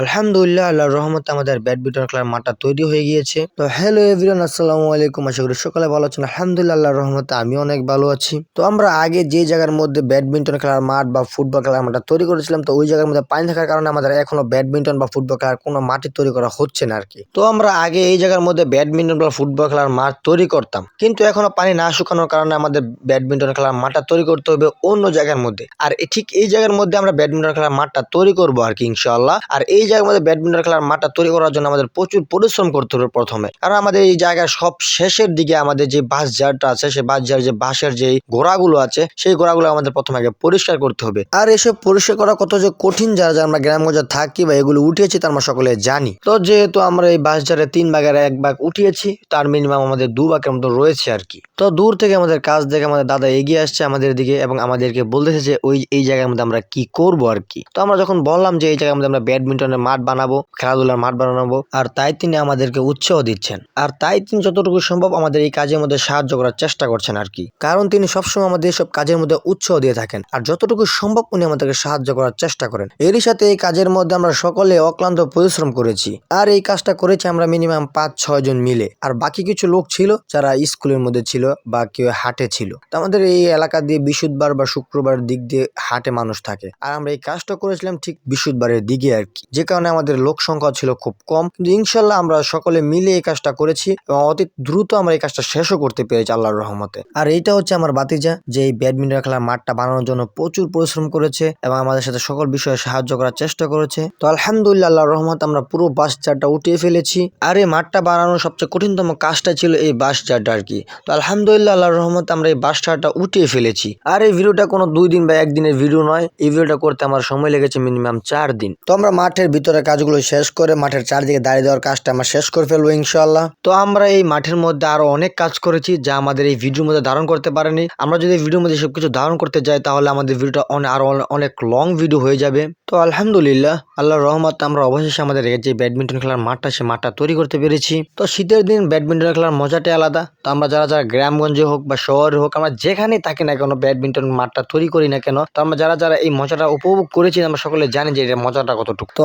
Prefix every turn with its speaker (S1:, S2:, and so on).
S1: আলহামদুলিল্লাহ, আল্লাহর রহমতে আমাদের ব্যাডমিন্টন খেলার মাঠটা তৈরি হয়ে গিয়েছে। তো হ্যালো এভরিওয়ান আসসালামু আলাইকুম। আশা করি সকালে ভালো আছেন। আলহামদুলিল্লাহ, আল্লাহর রহমতে আমি অনেক ভালো আছি। তো আমরা আগে যে জায়গার মধ্যে ব্যাডমিন্টন খেলার মাঠ বা ফুটবল খেলার মাঠটা তৈরি করেছিলাম, তো ওই জায়গার মধ্যে পানি থাকার কারণে আমাদের এখনও ব্যাডমিন্টন বা ফুটবল খেলার কোনো মাটি তৈরি করা হচ্ছে না আর কি তো আমরা আগে এই জায়গার মধ্যে ব্যাডমিন্টন বা ফুটবল খেলার মাঠ তৈরি করতাম। কিন্তু এখনও পানি না শুকানোর কারণে আমাদের ব্যাডমিন্টন খেলার মাঠটা তৈরি করতে হবে অন্য জায়গার মধ্যে। আর ঠিক এই জায়গার মধ্যে আমরা ব্যাডমিন্টন খেলার মাঠটা তৈরি করব আর কি ইনশাআল্লাহ। আর এই জায়গার মধ্যে ব্যাডমিন্টন খেলার মাঠটা তৈরি করার জন্য আমাদের প্রচুর পরিশ্রম করতে হবে প্রথমে। কারণ আমাদের এই জায়গায় সব শেষের দিকে আমাদের যে বাঁশ ঝাড়টা আছে সেই বাস ঝাড় যে বাঁশের যে গোড়াগুলো আছে, সেই গোড়াগুলো আমাদের প্রথমে আগে পরিষ্কার করতে হবে। আর এসব পরিষ্কার করা কত যে কঠিন যারা যারা আমরা গ্রামগঞ্জে থাকি বা এগুলো উঠিয়েছি তার আমরা সকলে জানি। তো যেহেতু আমরা এই বাঁশ ঝাড়ে তিন ভাগের এক ভাগ উঠিয়েছি, তার মিনিমাম আমাদের দু ভাগের মতো রয়েছে আর কি। তো দূর থেকে আমাদের কাজ দেখে আমাদের দাদা এগিয়ে আসছে আমাদের দিকে এবং আমাদেরকে বলতেছে যে ওই, এই জায়গার মধ্যে আমরা কি করব আর কি। তো আমরা যখন বললাম যে এই জায়গার মধ্যে আমরা ব্যাডমিন্টনের মাঠ বানাবো, খেলাধুলার মাঠ বানাবো। আর তাই তিনি আমাদেরকে উৎসাহ দিচ্ছেন। আর তাই তিনি যতটুকু সম্ভব আমাদের এই কাজের মধ্যে সাহায্য করার চেষ্টা করছেন আর কি। কারণ তিনি সবসময় আমাদের সব কাজের মধ্যে উৎসাহ দিয়ে থাকেন। আর যতটুকু সম্ভব উনি আমাদেরকে সাহায্য করার চেষ্টা করেন। এরই সাথে এই কাজের মধ্যে আমরা সকলে অক্লান্ত পরিশ্রম করেছি। আর এই কাজটা করেছি আমরা মিনিমাম পাঁচ, ছয় জন মিলে। আর বাকি কিছু লোক ছিল যারা স্কুলের মধ্যে ছিল বা কেউ হাটে ছিল। আমাদের এই এলাকা দিয়ে বৃহস্পতিবার বা শুক্রবার দিক দিয়ে হাটে মানুষ থাকে। আর আমরা এই কাজটা করেছিলাম ঠিক বৃহস্পতিবারের দিকে আর কি। যে কারণে আমাদের লোক সংখ্যা ছিল খুব কম। কিন্তু ইনশাল্লাহ আমরা সকলে মিলে এই কাজটা করেছি এবং অতি দ্রুত আমরা এই কাজটা শেষও করতে পেরেছি আল্লাহর রহমতে। আর এইটা হচ্ছে আমার বাতিজা, যে এই ব্যাডমিন্টন খেলার মাঠটা বানানোর জন্য প্রচুর পরিশ্রম করেছে এবং আমাদের সাথে সকল বিষয়ে সাহায্য করার চেষ্টা করেছে। তো আলহামদুলিল্লাহ আল্লাহর রহমত আমরা পুরো বাস চারটা উঠিয়ে ফেলেছি। আর এই মাঠটা বানানোর সবচেয়ে কঠিনতম কাজটা ছিল এই বাস চারটা আর কি তো আলহামদুলিল্লাহ আল্লাহর রহমত আমরা এই বাস চারটা উঠিয়ে ফেলেছি। আর এই ভিডিওটা কোনো দুই দিন বা একদিনের ভিডিও নয়, এই ভিডিওটা করতে আমার সময় লেগেছে মিনিমাম চার দিন। তো আমরা মাঠের ভিতরে কাজগুলো শেষ করে মাঠের চারদিকে দাঁড়িয়ে দেওয়ার কাজটা আমরা শেষ করে ফেলব ইনশাল্লাহ তো আমরা এই মাঠের মধ্যে আরও অনেক কাজ করেছি যা আমাদের এই ভিডিওর মধ্যে ধারণ করতে পারেনি। আমরা যদি ভিডিওর মধ্যে সবকিছু ধারণ করতে যাই তাহলে আমাদের ভিডিওটা অনেক আরও অনে- অনেক লং ভিডিও হয়ে যাবে। তো আলহামদুলিল্লাহ, আল্লাহর রহমত আমরা অবশেষে আমাদের যে ব্যাডমিন্টন খেলার মাঠটা, সে মাঠটা তৈরি করতে পেরেছি। তো শীতের দিন ব্যাডমিন্টন খেলার মজাটাই আলাদা। তো আমরা যারা যারা গ্রামগঞ্জে হোক বা শহরে হোক, আমরা যেখানেই থাকি না কেন, ব্যাডমিন্টন মাঠটা তৈরি করি না কেন, তো আমরা যারা যারা এই মজাটা উপভোগ করেছি, আমরা সকলে জানি যে এটা মজাটা কতটুকু। তো